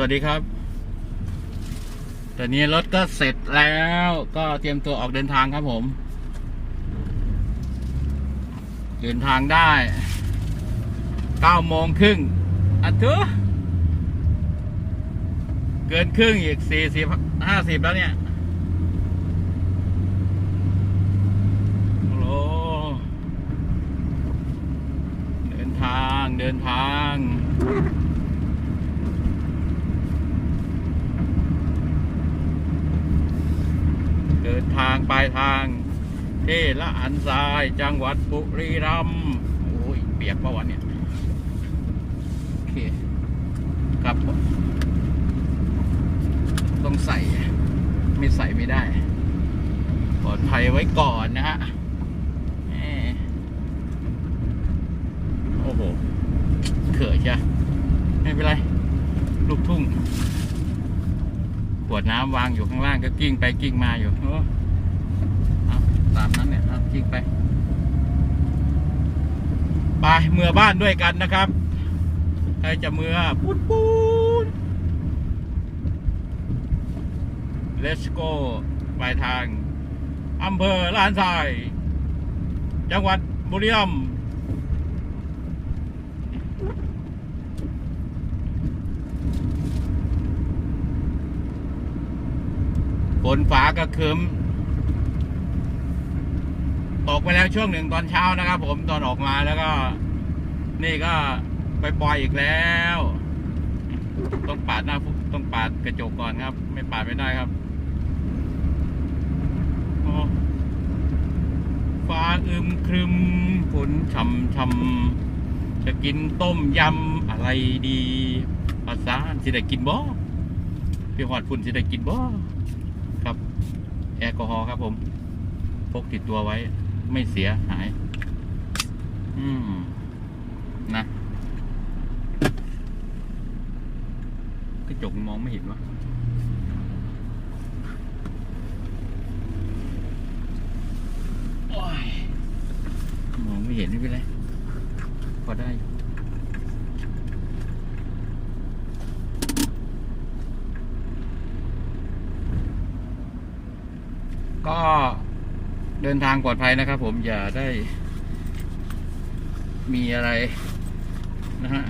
วัสดีครับ ตอนนี้รถก็เสร็จแล้วก็เตรียมตัวออกเดินทางครับผม เดินทางได้เก้าโมงครึ่งอันเถอะเกินครึ่งอีกสี่สิบห้าสิบแล้วเนี่ยโอ้โหเดินทางเดินทาง เดิน ทางปลายทาง เทละอันทรายจังหวัดบุรีรัมย์โอ้ยเปียกปะวันเนี่ยโอเคครับต้องใส่ ไม่ใส่ไม่ได้ปลอดภัยไว้ก่อนนะฮะโอ้โหเขื่อใช่ไม่เป็นไร ลูกทุ่ง ขวดน้ำวางอยู่ข้างล่างก็กิ้งไปกิ้งมาอยู่เอาตามนั้นเนี่ยเอากิ้งไปไปเมื่อบ้านด้วยกันนะครับใครจะเมื่อปูนปูน Let's go ปลายทางอำเภอลานทราย จังหวัดบุรีรัมย์ ฝ นฟ้าก็ครึ้มตกไปแล้วช่วงหนึ่งตอนเช้านะครับผมตอนออกมาแล้วก็ นี่ก็ไปปล่อยอีกแล้ว ต้องปาดหน้าต้องปาดกระจกก่อนครับ ไม่ปาดไม่ได้ครับโอ้ฟ้าอึมครึมฝนช่ำช่ำจะกินต้มยำอะไรดีภาษาสิได้กินบ่พี่หอดฝุ่นสิได้กินบ่ แอลกอฮอล์ครับผมพกติดตัวไว้ ไม่เสียหาย อืม นะกระจกมองไม่เห็นวะมองไม่เห็นไม่เป็นไรพอได้ ก็เดินทางปลอดภัยนะครับ ผมอย่าได้ มีอะไรนะฮะ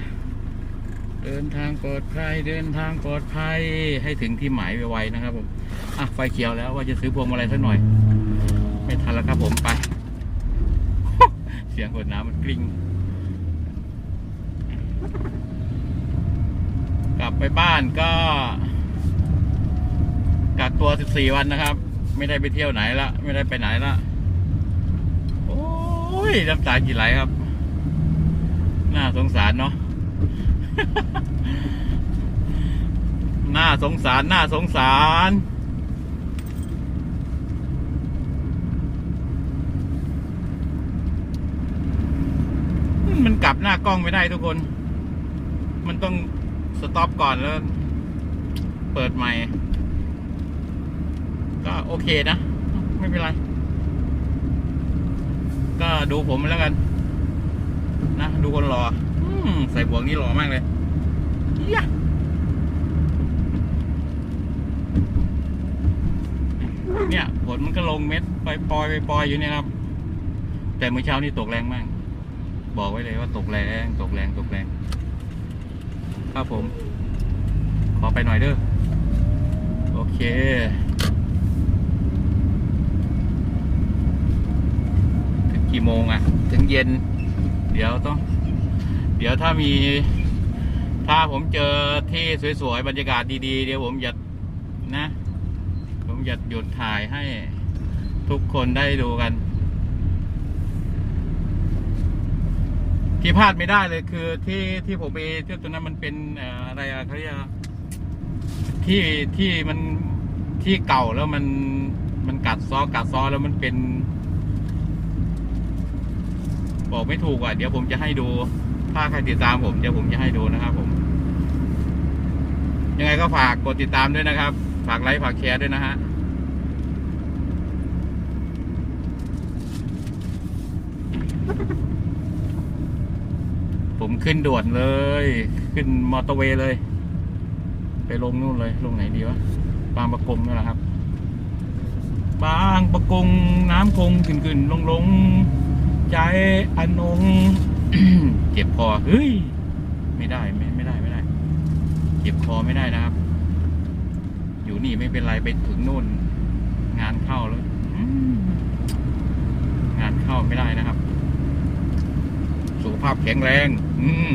เดินทางปลอดภัยเดินทางปลอดภัยให้ถึงที่หมายไวๆนะครับผมอะไฟเขียวแล้วว่าจะซื้อพวงมาลัยสักหน่อย ไม่ทันแล้วครับผมไป เสียงกดน้ำมันกลิ้งกลับไปบ้านก็กักตัว 14 วันนะครับ ไม่ได้ไปเที่ยวไหนละไม่ได้ไปไหนละโอ้ยน้ำตากี่ไหลครับ น่าสงสารเนาะน่าสงสารน่าสงสารมันกลับหน้ากล้องไม่ได้ทุกคน มันต้องสต็อปก่อนแล้ว เปิดใหม่ ก็โอเคนะ ไม่เป็นไร ก็ดูผมแล้วกัน นะดูคนรออืมใส่บวกนี่หล่อมากเลยเหี้ยเนี่ยฝนมันก็ลงเม็ดไปปล่อยไปปล่อยอยู่เนี่ยครับ แต่เมื่อเช้านี่ตกแรงมาก บอกไว้เลยว่าตกแรงตกแรงตกแรง ครับผม ขอไปหน่อยเด้อ โอเค ถึง กี่โมงอะถึงเย็น เดี๋ยวต้อง เดี๋ยวถ้ามี ถ้าผมเจอที่สวยๆ บรรยากาศดีๆ เดี๋ยวผมจะนะ ผมจะหยุดถ่ายให้ทุกคนได้ดูกัน ที่พลาดไม่ได้เลยคือที่ที่ผมไปที่ตรงนั้นมันเป็นอะไรอะเขาเรียกที่ที่มันที่เก่าแล้วมันมันกัดซ้อกัดซ้อแล้วมันเป็น บอกไม่ถูกอะ เดี๋ยวผมจะให้ดู ถ้าใครติดตามผมเดี๋ยวผมจะให้ดูนะครับ ผม ยังไงก็ฝากกดติดตามด้วยนะครับ ฝากไลค์ฝากแชร์ด้วยนะฮะผมขึ้นด่วนเลย ขึ้นมอเตอร์เวย์เลย ไปลงนู่นเลย ลงไหนดีวะ บางประกงนั่แหละครับ บางประกงน้ำคงขึ้นขึ้นลงลง ใจอนงเจ็บคอเฮ้ย ไม่ได้ไม่ไม่ได้ไม่ได้เจ็บคอไม่ได้นะครับ อยู่นี่ไม่เป็นไรไปถึงนู่น งานเข้าแล้วอืมงานเข้าไม่ได้นะครับ สุขภาพแข็งแรง อืม